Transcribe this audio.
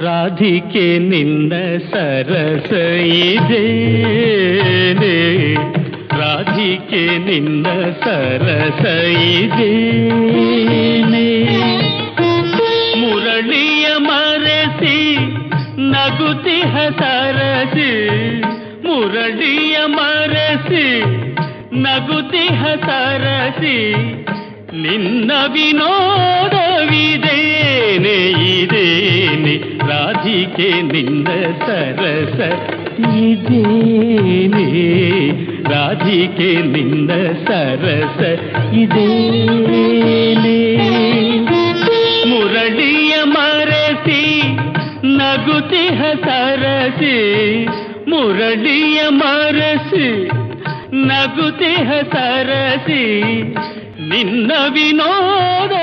ರಾಧಿಕೆ ನಿನ್ನ ಸರಸ ಇದೇನೆ ರಾಧಿಕೆ ನಿನ್ನ ಸರಸ ಇದೇನೆ ಮುರಳಿಯ ಮರೆಸಿ, ನಗುತಿಹ ಸರಸಿ. ಮುರಳಿಯ ಮರೆಸಿ, ನಗುತಿಹ ಸರಸಿ. ನಿನ್ನ ವಿನೋದವಿದೇನೆ ಇದೇನೆ ರಾಧಿಕೆ ನಿನ್ನ ಸರಸ ಇದೇನೆ. ರಾಧಿಕೆ ನಿನ್ನ ಸರಸ ಇದೇನೆ. ಮುರಳಿಯ ಮರೆಸಿ ನಗುತಿಹ ಸರಸಿ ಮುರಳಿಯ ಮರಸಿ ನಗುತಿಹ ಸರಸಿ ನಿನ್ನ ವಿನೋದವಿದೇನೆ